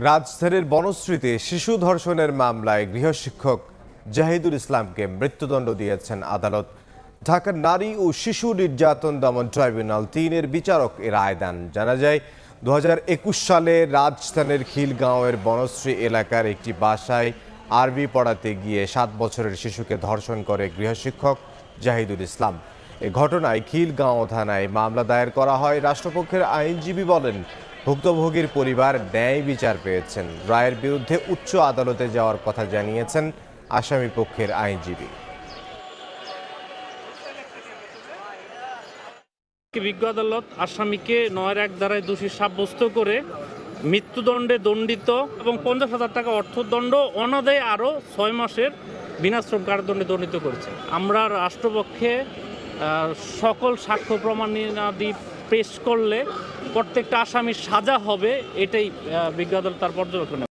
রাজধানীর বনশ্রীতে শিশু ধর্ষণের মামলায় গৃহশিক্ষক জাহিদুল ইসলামকে মৃত্যুদণ্ড দিয়েছেন আদালত। ঢাকার নারী ও শিশু নির্যাতন দমন ট্রাইব্যুনাল তিনের বিচারক এ রায় দেন। জানা যায় দু হাজার একুশ সালে রাজধানীর খিলগাঁওয়ের বনশ্রী এলাকার একটি বাসায় আরবি পড়াতে গিয়ে সাত বছরের শিশুকে ধর্ষণ করে গৃহশিক্ষক জাহিদুল ইসলাম। এ ঘটনায় খিলগাঁও থানায় মামলা দায়ের করা হয়। রাষ্ট্রপক্ষের আইনজীবী বলেন ভুক্তভোগীর পরিবার ন্যায় বিচার পেয়েছেন। রায়ের বিরুদ্ধে উচ্চ আদালতে যাওয়ার কথা জানিয়েছেন আসামি পক্ষের আইনজীবী। বিজ্ঞ আদালত আসামিকে নয়ের এক ধারায় দোষী সাব্যস্ত করে মৃত্যুদণ্ডে দণ্ডিত এবং পঞ্চাশ হাজার টাকা অর্থদণ্ড অনাদায়ে আরও ছয় মাসের বিনাশ্রম কারাদণ্ডে দণ্ডিত করেছে। আমরা রাষ্ট্রপক্ষে সকল সাক্ষ্য প্রমাণাদি পেশ করলে প্রত্যেকটা আসামির সাজা হবে এটাই বিজ্ঞাদল তার পর্যবেক্ষণে।